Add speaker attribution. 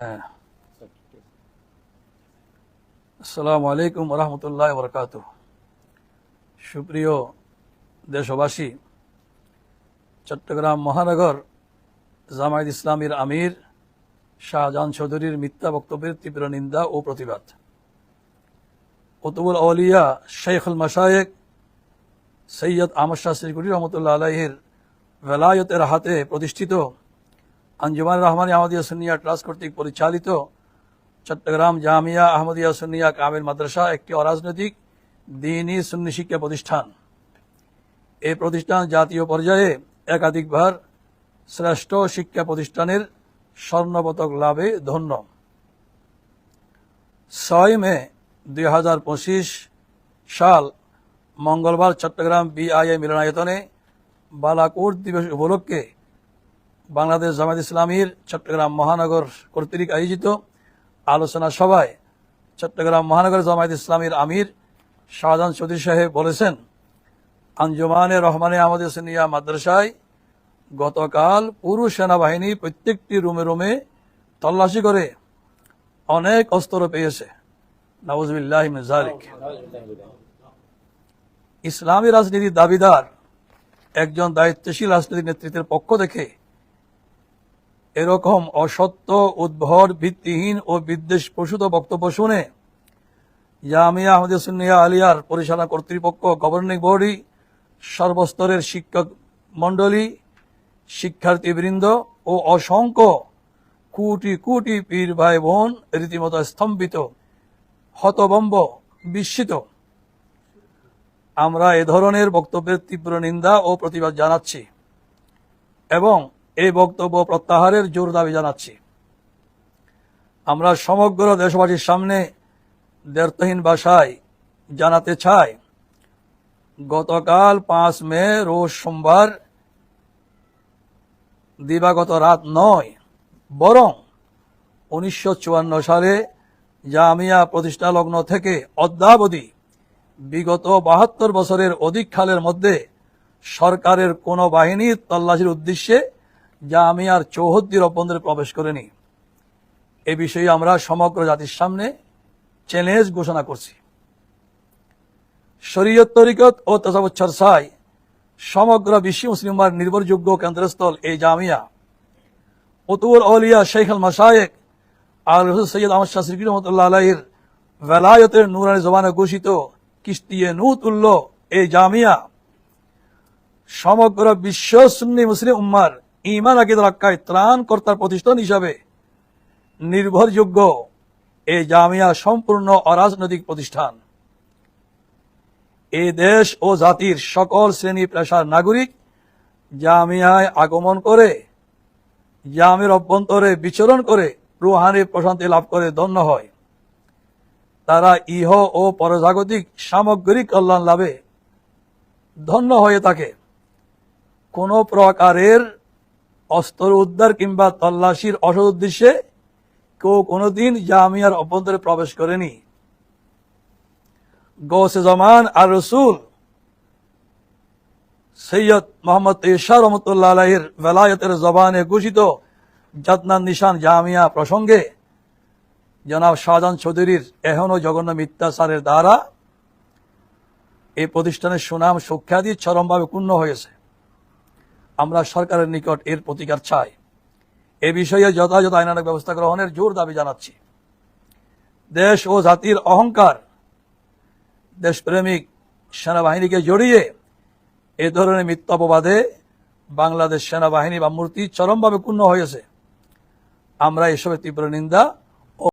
Speaker 1: হ্যাঁ। আসসালামু আলাইকুম রহমতুল্লাহ বরকাত সুপ্রিয় দেশবাসী, চট্টগ্রাম মহানগর জামায়াত ইসলামীর আমির শাহজাহান চৌধুরীর মিথ্যা বক্তব্যের তীব্র নিন্দা ও প্রতিবাদ কুতুবুল আউলিয়া শেখুল মাসায়েক সৈয়দ আহমদ শাহ শ্রীকুটি রহমতুল্লাহ আলাইহির ভেলায়তের হাতে প্রতিষ্ঠিত আঞ্জুমান রহমান আহমদিয়া সুনিয়া ট্রাস্ট কর্তৃক পরিচালিত চট্টগ্রাম জামিয়া আহমদিয়া সুনিয়া কামিল মাদ্রাসা একটি অরাজনৈতিক দিনী সুন্নি শিক্ষা প্রতিষ্ঠান। এই প্রতিষ্ঠান জাতীয় পর্যায়ে একাধিকবার শ্রেষ্ঠ শিক্ষা প্রতিষ্ঠানের স্বর্ণপদক লাভে ধন্য। ছয় মে দুই হাজার পঁচিশ সাল মঙ্গলবার চট্টগ্রাম বিআইএ মিলনায়তনে বালাকোট দিবস উপলক্ষে বাংলাদেশ জামাত ইসলামীর চট্টগ্রাম মহানগর কর্তৃক আয়োজিত আলোচনা সভায় চট্টগ্রাম মহানগর জামায়াত ইসলামীর আমির শাহজাহান চৌধুরী সাহেব বলেছেন, আঞ্জুমানে রহমানে আমাদের সিনিয়া মাদ্রাসায় গতকাল পুরুষ সেনাবাহিনী প্রত্যেকটি রুমে রুমে তল্লাশি করে অনেক অস্ত্র পেয়েছে। নওয়াজবিল্লাহ ইসলামী রাজনীতির দাবিদার একজন দায়িত্বশীল রাজনীতির নেতৃত্বের পক্ষ থেকে এরকম অসত্য, উদ্ভর, ভিত্তিহীন ও বিদ্বেষ প্রসূত বক্তব্য শুনে জামিয়া আহমদ আলিয়ার পরিচালনা কর্তৃপক্ষ গভর্নিং বডি সর্বস্তরের শিক্ষক মণ্ডলী, শিক্ষার্থীবৃন্দ ও অসংখ্য কোটি কোটি পীর ভাই বোন রীতিমতো স্তম্ভিত, হতবম্ব, বিস্মিত। আমরা এ ধরনের বক্তব্যের তীব্র নিন্দা ও প্রতিবাদ জানাচ্ছি এবং এই বক্তব্য প্রত্যাহারের জোর দাবি জানাচ্ছি। আমরা সমগ্র দেশবাসীর সামনে দ্ব্যর্থহীন ভাষায় জানাতে চাই, গতকাল পাঁচ মে, রোজ সোমবার, দিবাগত রাত নয়, বরং উনিশশো চুয়ান্ন সালে জামিয়া প্রতিষ্ঠা লগ্ন থেকে অদ্যাবধি বিগত বাহাত্তর বছরের অধিক কালের মধ্যে সরকারের কোন বাহিনী তল্লাশির উদ্দেশ্যে জামিয়ার চৌহদ্দির অভ্যন্তরে প্রবেশ করেনি। এ বিষয়ে আমরা সমগ্র জাতির সামনে চ্যালেঞ্জ ঘোষণা করছি। শরীয়ত তরিকত ও তসাবত চর্চায় সমগ্র বিশ্ব মুসলিমার নির্ভরযোগ্য কেন্দ্রস্থল এই জামিয়া। অতুল অলিয়া শেখ আল মাসায়েক আল রসুল সৈয়দ আহমদ শাহ সিরকি রহমতুল্লাহ আলাহির ভেলায়তের নুরানি জবানে ঘোষিত কিস্তিয়ে নুতুল্য এই জামিয়া। সমগ্র বিশ্ব সুন্নি মুসলিম উম্মার ইমান আকিদ রক্ষায় ত্রাণ কর্তার প্রতিষ্ঠান হিসাবে। নির্ভরযোগ্য এই জামিয়া সম্পূর্ণ অরাজনৈতিক প্রতিষ্ঠান। এই দেশ ও জাতির সকল শ্রেণি পেশার নাগরিক জামিয়ায় আগমন করে জামের অভ্যন্তরে বিচরণ করে, রুহানি প্রশান্তি লাভ করে ধন্য হয়। তারা ইহ ও পরজাগতিক সামগ্রিক কল্যাণ লাভে ধন্য হয়ে থাকে। কোন প্রকারের অস্ত্র উদ্ধার কিংবা তল্লাশির অসৎ উদ্দেশ্যে কেউ কোনোদিন জামিয়ার অভ্যন্তরে প্রবেশ করেনি। গৌসে জমান আর রসুল সৈয়দ মোহাম্মদ ইশা রহমতুল্লাহ বেলায়তের জবানে ঘোষিত জাতনান নিশান জামিয়া প্রসঙ্গে জনাব শাহজাহান চৌধুরীর এখনও জঘন্য মিথ্যাচারের দ্বারা এই প্রতিষ্ঠানের সুনাম সুখ্যাতি চরমভাবে ক্ষুণ্ণ হয়েছে। আমরা সরকারের নিকট এর প্রতিকার চাই। এ বিষয়ে যথাযথ আইনানক ব্যবস্থা গ্রহণের জোর দাবি জানাচ্ছি। দেশ ও জাতির অহংকার, দেশপ্রেমিক সেনাবাহিনীকে জড়িয়ে এ ধরনের মিথ্যাপবাদে বাংলাদেশ সেনাবাহিনী বা মূর্তি চরমভাবে ক্ষুণ্ণ হয়েছে। আমরা এসবের তীব্র নিন্দা